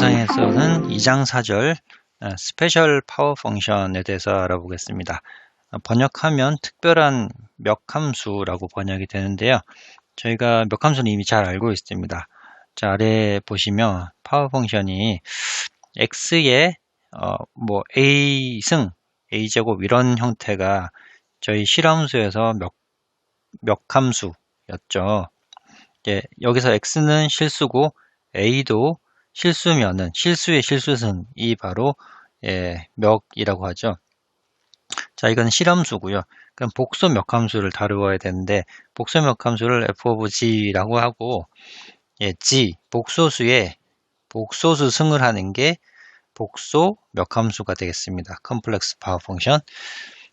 영상에서는 2장 4절 스페셜 파워 펑션에 대해서 알아보겠습니다. 어, 번역하면 특별한 몇 함수라고 번역이 되는데요. 저희가 몇 함수는 이미 잘 알고 있습니다. 자, 아래 보시면 파워 펑션이 x의 어, 뭐 a승, a제곱 이런 형태가 저희 실함수에서 몇, 몇 함수였죠. 예, 여기서 x는 실수고 a도 실수면은 실수의 실수승이 바로 예, 몇이라고 하죠. 자, 이건 실함수고요. 그럼 복소 몇함수를 다루어야 되는데 복소 몇함수를 f of g라고 하고 예, g 복소수의 복소수 승을 하는 게 복소 몇함수가 되겠습니다. 컴플렉스 파워 펑션.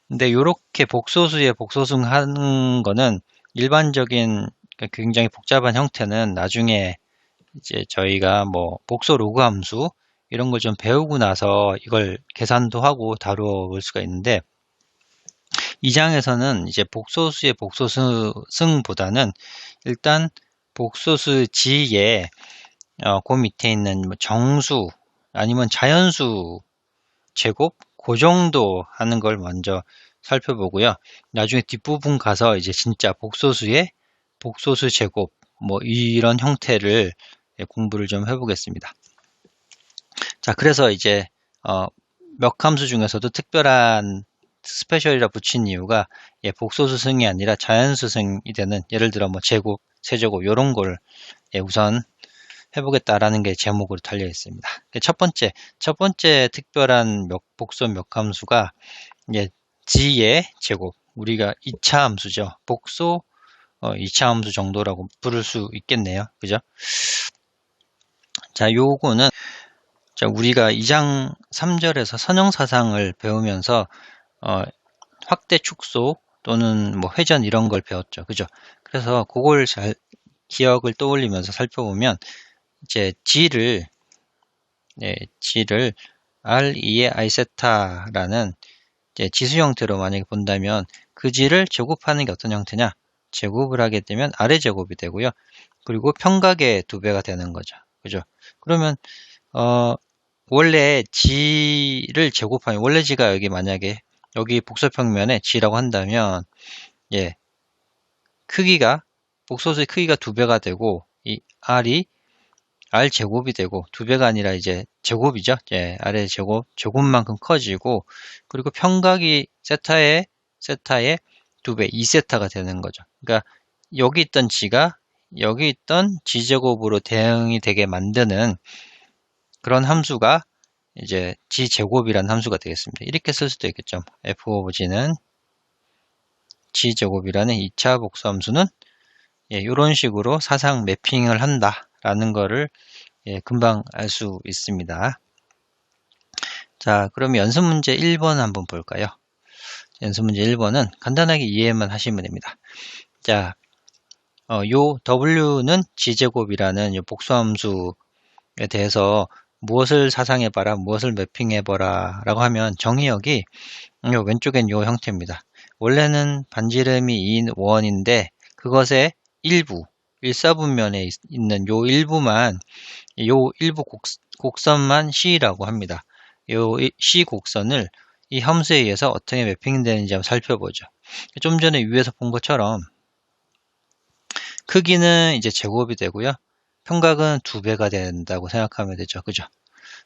근데 이렇게 복소수의 복소승 하는 거는 일반적인 굉장히 복잡한 형태는 나중에 이제 저희가 뭐 복소 로그 함수 이런 걸 좀 배우고 나서 이걸 계산도 하고 다루어 볼 수가 있는데 이 장에서는 이제 복소수의 복소승보다는 일단 복소수 지에 어, 그 밑에 있는 뭐 정수 아니면 자연수 제곱 그 정도 하는 걸 먼저 살펴보고요. 나중에 뒷부분 가서 이제 진짜 복소수의 복소수 제곱 뭐 이런 형태를 예, 공부를 좀 해보겠습니다. 자, 그래서 이제 어, 몇 함수 중에서도 특별한 스페셜이라 붙인 이유가 예, 복소수승이 아니라 자연수승이 되는 예를 들어 뭐 제곱, 세제곱 이런 걸 예, 우선 해보겠다라는 게 제목으로 달려 있습니다. 첫 번째, 첫 번째 특별한 몇, 복소 몇 함수가 예, g의 제곱, 우리가 2차 함수죠. 복소 어, 2차 함수 정도라고 부를 수 있겠네요. 그죠? 자, 요거는 자, 우리가 2장 3절에서 선형 사상을 배우면서 어, 확대 축소 또는 뭐 회전 이런 걸 배웠죠. 그죠? 그래서 그걸 잘 기억을 떠올리면서 살펴보면 이제 G를 네, G를 R2의 I세타라는 지수 형태로 만약에 본다면 그 G를 제곱하는 게 어떤 형태냐? 제곱을 하게 되면 아래 제곱이 되고요. 그리고 평각의 두 배가 되는 거죠. 그죠? 그러면 어 원래 g를 제곱하면 원래 g가 여기 만약에 여기 복소평면에 g라고 한다면 예 크기가 복소수의 크기가 두 배가 되고 이 r이 r 제곱이 되고 두 배가 아니라 이제 제곱이죠. 예, 아래 제곱 제곱만큼 커지고 그리고 평각이 세타의 세타의 두 배, 2세타가 되는 거죠. 그러니까 여기 있던 g가 여기 있던 g제곱으로 대응이 되게 만드는 그런 함수가 이제 g제곱이라는 함수가 되겠습니다. 이렇게 쓸 수도 있겠죠. f of g는 g제곱이라는 2차 복수함수는 예, 이런 식으로 사상 매핑을 한다라는 거를 예, 금방 알 수 있습니다. 자, 그럼 연습 문제 1번 한번 볼까요? 연습 문제 1번은 간단하게 이해만 하시면 됩니다. 자, 어, 요 w는 g제곱이라는 요 복수함수에 대해서 무엇을 사상해봐라, 무엇을 매핑해봐라 라고 하면 정의역이 요 왼쪽엔 요 형태입니다. 원래는 반지름이 2인 원인데 그것의 일부, 일사분면에 있는 요 일부만 요 일부 곡, 곡선만 C라고 합니다. 요 C 곡선을 이 함수에 의해서 어떻게 매핑되는지 한번 살펴보죠. 좀 전에 위에서 본 것처럼 크기는 이제 제곱이 되고요. 평각은 두 배가 된다고 생각하면 되죠. 그죠?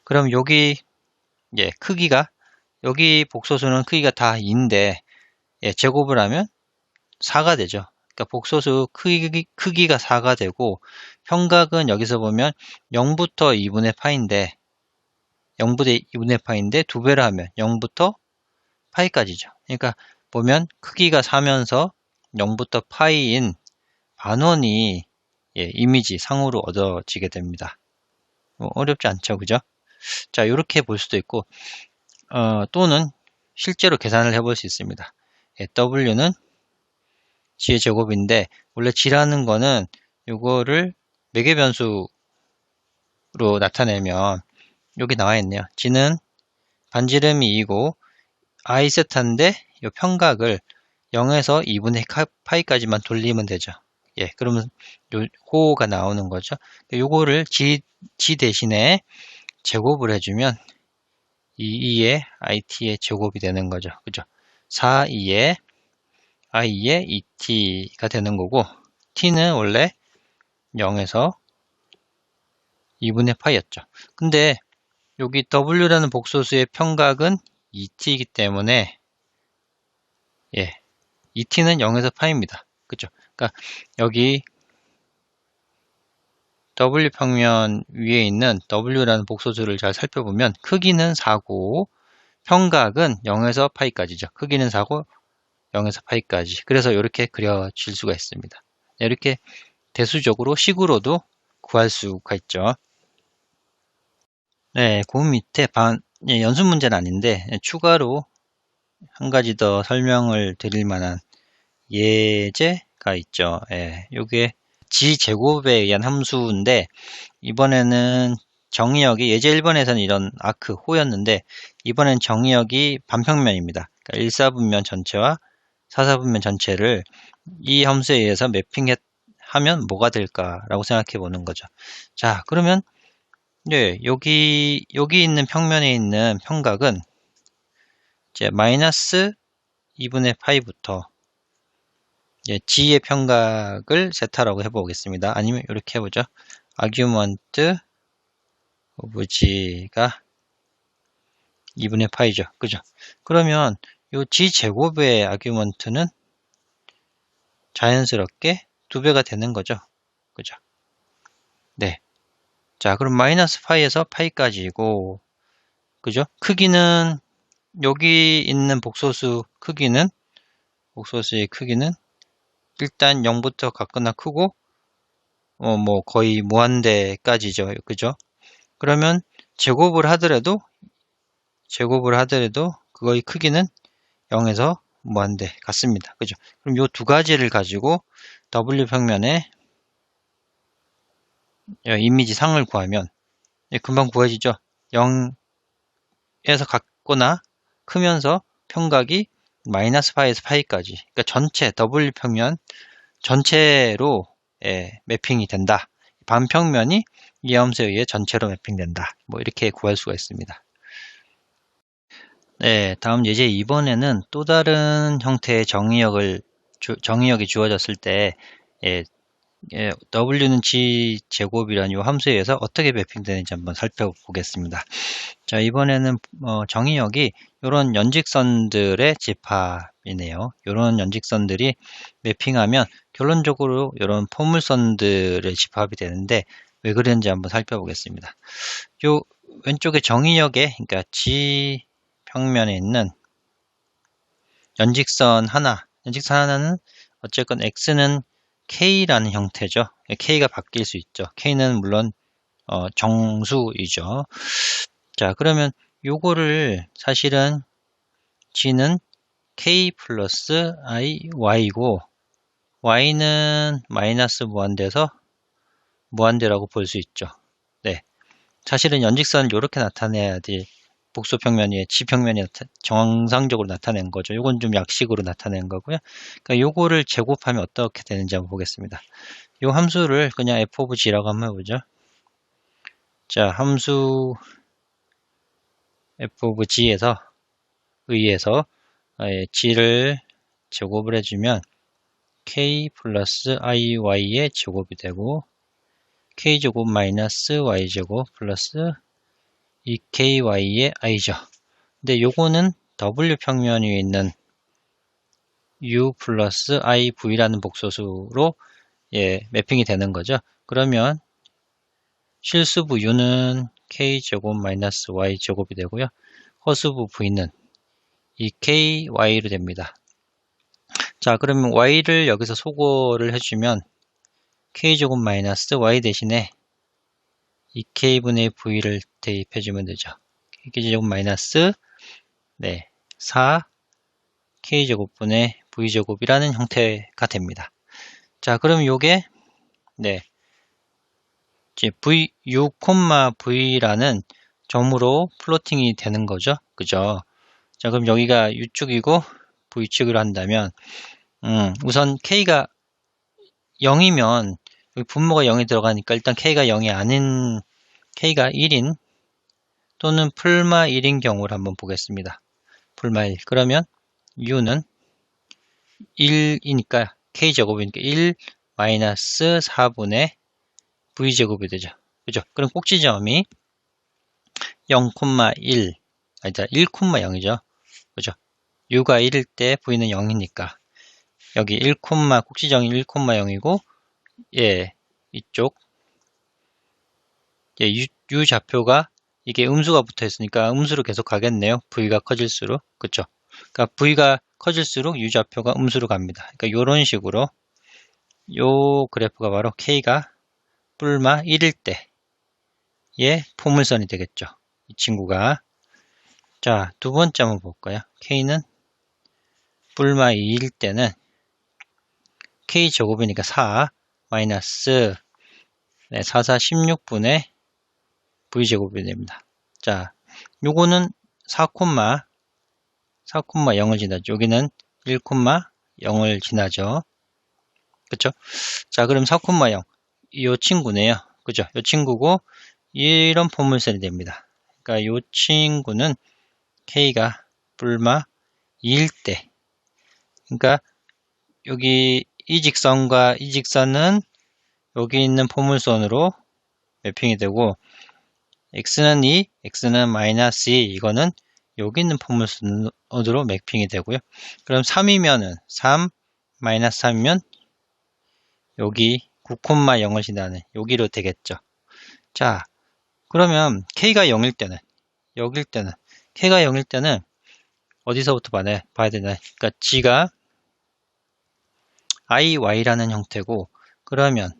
그럼 여기 예, 크기가 여기 복소수는 크기가 다 2인데 예, 제곱을 하면 4가 되죠. 그러니까 복소수 크기, 크기가 4가 되고 평각은 여기서 보면 0부터 2분의 파인데 0부터 2분의 파인데 두 배를 하면 0부터 파이까지죠. 그러니까 보면 크기가 4면서 0부터 파이인 반원이 예, 이미지 상으로 얻어지게 됩니다. 뭐 어렵지 않죠, 그죠? 자, 이렇게 볼 수도 있고 어, 또는 실제로 계산을 해볼 수 있습니다. 예, W는 G의 제곱인데 원래 G라는 거는 이거를 매개 변수로 나타내면 여기 나와 있네요. G는 반지름이 2고 i 세타인데 이 평각을 0에서 2분의 파이까지만 돌리면 되죠. 예, 그러면 요 호가 나오는 거죠. 요거를 G, G 대신에 제곱을 해주면 2, 2의 it의 제곱이 되는 거죠. 그죠? 4, 2의 i의 2t가 되는 거고 t는 원래 0에서 2분의 파이였죠. 근데 여기 w라는 복소수의 평각은 2t이기 때문에 예, 2t는 0에서 파입니다. 그죠? 그러니까 여기 W 평면 위에 있는 W라는 복소수를 잘 살펴보면 크기는 4고 평각은 0에서 파이까지죠. 크기는 4고 0에서 파이까지. 그래서 이렇게 그려질 수가 있습니다. 이렇게 대수적으로 식으로도 구할 수가 있죠. 네, 그 밑에 반, 예, 연습 문제는 아닌데 추가로 한 가지 더 설명을 드릴 만한 예제 가 있죠. 예, 요게 G 제곱에 의한 함수인데 이번에는 정의역이 예제 1번에서는 이런 아크 호였는데 이번엔 정의역이 반평면입니다. 그러니까 1사분면 전체와 4사분면 전체를 이 함수에 의해서 매핑하면 뭐가 될까라고 생각해 보는 거죠. 자, 그러면 네, 여기 여기 있는 평면에 있는 평각은 이제 마이너스 2분의 파이부터 G의 평각을 세타라고 해보겠습니다. 아니면 이렇게 해보죠. argument of G가 2분의 파이죠. 그죠? 그러면 이 G 제곱의 argument는 자연스럽게 두 배가 되는 거죠. 그죠? 네. 자, 그럼 마이너스 파이에서 파이까지고, 그죠? 크기는, 여기 있는 복소수 크기는, 복소수의 크기는 일단 0부터 같거나 크고 어, 뭐 거의 무한대까지죠. 그죠? 그러면 제곱을 하더라도 제곱을 하더라도 그거의 크기는 0에서 무한대 같습니다. 그죠? 그럼 이두 가지를 가지고 W 평면에 이미지 상을 구하면 금방 구해지죠. 0에서 같거나 크면서 평각이 마이너스 파이에서 파이까지 그러니까 전체 W 평면 전체로 예, 매핑이 된다. 반평면이 이 함수에 의해 전체로 매핑된다. 뭐 이렇게 구할 수가 있습니다. 네, 다음 예제 2번에는 또 다른 형태의 정의역을 주, 정의역이 주어졌을 때 예, 예, W는 G 제곱이라는 이 함수에 의해서 어떻게 매핑되는지 한번 살펴보겠습니다. 자, 이번에는 어, 정의역이 이런 연직선들의 집합이네요. 이런 연직선들이 매핑하면 결론적으로 이런 포물선들의 집합이 되는데 왜 그런지 한번 살펴보겠습니다. 요 왼쪽에 정의역에 그러니까 G 평면에 있는 연직선 하나, 연직선 하나는 어쨌건 X는 K라는 형태죠. K가 바뀔 수 있죠. K는 물론 어, 정수이죠. 자, 그러면 요거를 사실은 G는 K 플러스 I, Y고 Y는 마이너스 무한대에서 무한대라고 볼 수 있죠. 네. 사실은 연직선을 이렇게 나타내야지 복소평면이 지평면이 정상적으로 나타낸 거죠. 이건 좀 약식으로 나타낸 거고요. 그러니까 요거를 제곱하면 어떻게 되는지 한번 보겠습니다. 이 함수를 그냥 f of g라고 한번 해보죠. 자, 함수 f of g에서 의해서 g를 제곱을 해주면 k 플러스 iy의 제곱이 되고 k제곱 마이너스 y제곱 플러스 이 ky의 i죠. 근데 요거는 w 평면 위에 있는 u 플러스 iv라는 복소수로 예, 매핑이 되는 거죠. 그러면 실수부 u는 k제곱 마이너스 y제곱이 되고요. 허수부 v는 이 ky로 됩니다. 자, 그러면 y를 여기서 소거를 해주면 k제곱 마이너스 y 대신에 2k분의 v를 대입해주면 되죠. k제곱 마이너스 네, 4 k제곱분의 v제곱이라는 형태가 됩니다. 자, 그럼 요게 네, 이제 v u, v라는 점으로 플로팅이 되는 거죠. 그죠? 자, 그럼 여기가 u축이고 v축으로 한다면 음, 우선 k가 0이면 여기 분모가 0이 들어가니까 일단 k가 0이 아닌 k가 1인 또는 풀마 1인 경우를 한번 보겠습니다. 풀마 1. 그러면 u는 1이니까 k제곱이니까 1 마이너스 4분의 v제곱이 되죠. 그죠? 그럼 꼭지점이 0,1 아니다 1,0이죠. 그죠? u가 1일 때 v는 0이니까 여기 1, 꼭지점이 1,0이고 예 이쪽 예, U, U 좌표가 이게 음수가 붙어 있으니까 음수로 계속 가겠네요. V가 커질수록. 그쵸? 그러니까 V가 커질수록 U 좌표가 음수로 갑니다. 그러니까 이런 식으로 요 그래프가 바로 K가 뿔마 1일 때의 포물선이 되겠죠. 이 친구가. 자, 두 번째 한번 볼까요? K는 뿔마 2일 때는 K 제곱이니까 4 마이너스 네, 4, 4, 16분의 V제곱이 됩니다. 자, 요거는 4, 4, 0을 지나죠. 여기는 1, 0을 지나죠. 그쵸? 자, 그럼 4, 0. 이 친구네요. 그죠? 이 친구고, 이런 포물선이 됩니다. 그러니까 이 친구는 K가 불마 2일 때. 그러니까 여기 이 직선과 이 직선은 여기 있는 포물선으로 매핑이 되고 x는 2, x는 마이너스 2 이거는 여기 있는 포물선으로 매핑이 되고요. 그럼 3이면은 3 마이너스 3이면 여기 9,0을 지나는 여기로 되겠죠. 자, 그러면 k가 0일 때는 여기일 때는 k가 0일 때는 어디서부터 봐야 되나? 그러니까 g가 iy라는 형태고 그러면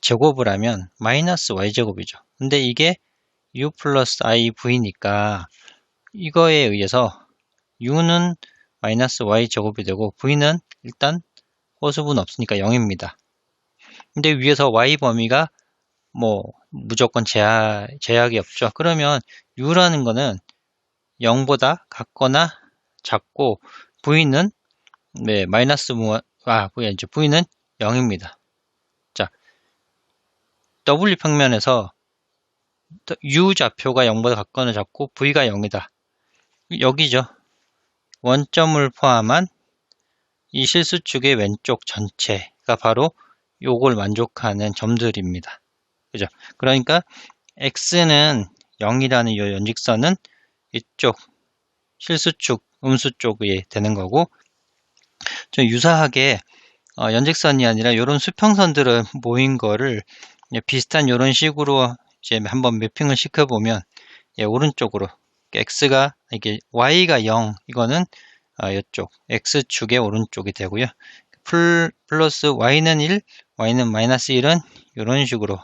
제곱을 하면 마이너스 y제곱이죠. 근데 이게 u 플러스 iv니까 이거에 의해서 u는 마이너스 y제곱이 되고 v는 일단 호수분 없으니까 0입니다. 근데 위에서 y 범위가 뭐 무조건 제약, 제약이 없죠. 그러면 u라는 거는 0보다 같거나 작고 v는 네, 마이너스 아, 이제 v는 0입니다. W 평면에서 U 좌표가 0보다 같거나 작고 V가 0이다. 여기죠. 원점을 포함한 이 실수축의 왼쪽 전체가 바로 요걸 만족하는 점들입니다. 그죠? 그러니까 X는 0이라는 이 연직선은 이쪽 실수축, 음수 쪽이 되는 거고 좀 유사하게 어, 연직선이 아니라 이런 수평선들은 모인 거를 예, 비슷한 이런 식으로 이제 한번 매핑을 시켜보면 예, 오른쪽으로 x가 이게 y가 0 이거는 어, 이쪽 x축의 오른쪽이 되고요. 풀 플러스 y는 1, y는 마이너스 1은 이런 식으로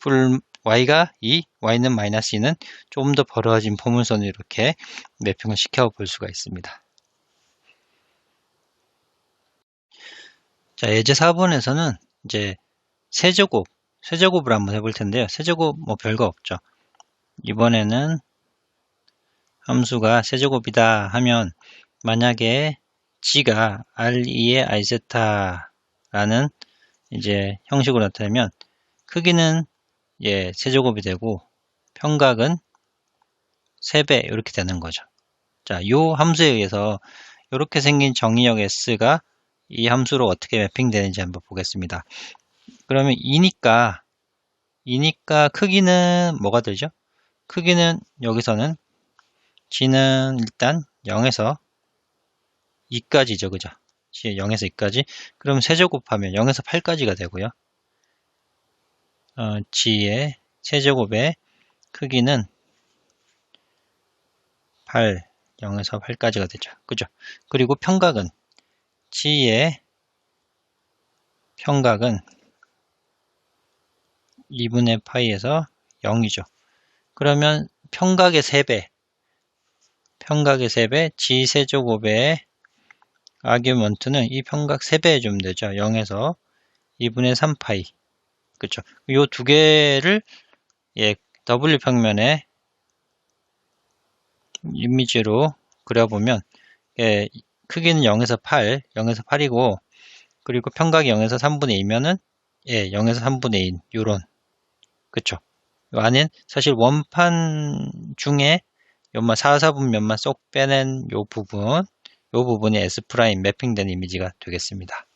풀 y가 2, y는 마이너스 2는 조금 더 벌어진 포물선을 이렇게 매핑을 시켜 볼 수가 있습니다. 자, 예제 4번에서는 이제 세제곱, 세제곱을 한번 해볼 텐데요. 세제곱 뭐 별거 없죠. 이번에는 함수가 세제곱이다 하면 만약에 g가 r2의 i세타라는 이제 형식으로 나타내면 크기는 예, 세제곱이 되고 평각은 3배 이렇게 되는 거죠. 자, 이 함수에 의해서 이렇게 생긴 정의역 s가 이 함수로 어떻게 매핑되는지 한번 보겠습니다. 그러면 2니까 2니까 크기는 뭐가 되죠? 크기는 여기서는 g는 일단 0에서 2까지죠. 그죠? g 0에서 2까지. 그럼 세제 곱하면 0에서 8까지가 되고요. 어, g의 세제곱의 크기는 8, 0에서 8까지가 되죠. 그죠? 그리고 평각은 g의 평각은 2분의 파이에서 0이죠. 그러면 평각의 3배, 평각의 3배, G세제곱의 아규먼트는 이 평각 3배 좀 되죠. 0에서 2분의 3파이. 그쵸. 요 두 개를, 예, W 평면에 이미지로 그려보면, 예, 크기는 0에서 8, 0에서 8이고, 그리고 평각이 0에서 3분의 2면은, 예, 0에서 3분의 1, 요런 그쵸? 요 안엔 사실 원판 중에 요만 4, 4분 면만 쏙 빼낸 요 부분 요 부분이 S 프라임 매핑된 이미지가 되겠습니다.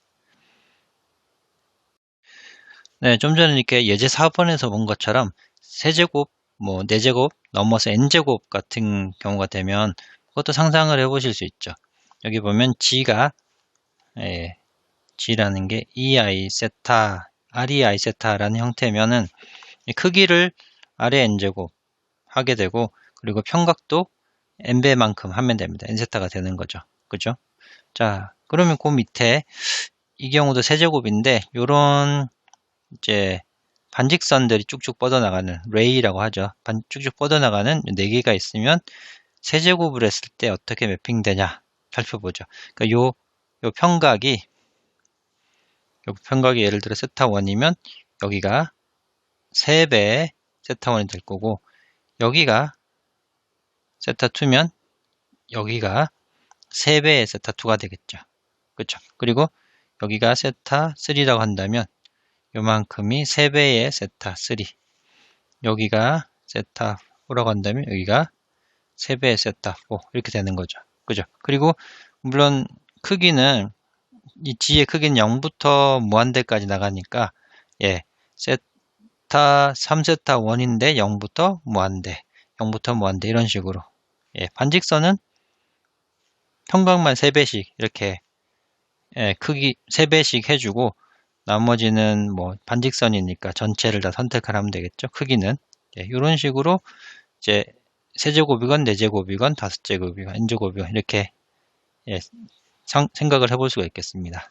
네, 좀 전에 이렇게 예제 4번에서 본 것처럼 세제곱, 뭐 4제곱, 넘어서 n제곱 같은 경우가 되면 그것도 상상을 해 보실 수 있죠. 여기 보면 g가 예, g라는 게 ei 세타, rei 세타라는 형태면은 크기를 r의 n제곱 하게 되고 그리고 평각도 n배만큼 하면 됩니다. n세타가 되는 거죠. 그죠? 자, 그러면 그 밑에 이 경우도 세제곱인데 요런 이제 반직선들이 쭉쭉 뻗어나가는 레이라고 하죠. 반, 쭉쭉 뻗어나가는 4개가 있으면 세제곱을 했을 때 어떻게 매핑되냐 살펴보죠. 그러니까 요, 요 평각이 요 평각이 예를 들어 세타 1이면 여기가 3배의 세타 1이 될 거고 여기가 세타 2면 여기가 3배의 세타 2가 되겠죠. 그렇죠. 그리고 여기가 세타 3라고 한다면 요만큼이 3배의 세타 3 여기가 세타 4라고 한다면 여기가 3배의 세타 4 이렇게 되는 거죠 그죠 그리고 물론 크기는 이 G의 크기는 0부터 무한대까지 나가니까 예 세타 3세타 1인데 0부터 무한대 0부터 무한대 이런 식으로 예 반직선은 평각만 3배씩 이렇게 예, 크기 3배씩 해주고 나머지는 뭐 반직선이니까 전체를 다 선택을 하면 되겠죠. 크기는 예, 이런 식으로 이제 세제곱이건 네제곱이건 다섯제곱이건 n제곱이건 이렇게 예, 상, 생각을 해볼 수가 있겠습니다.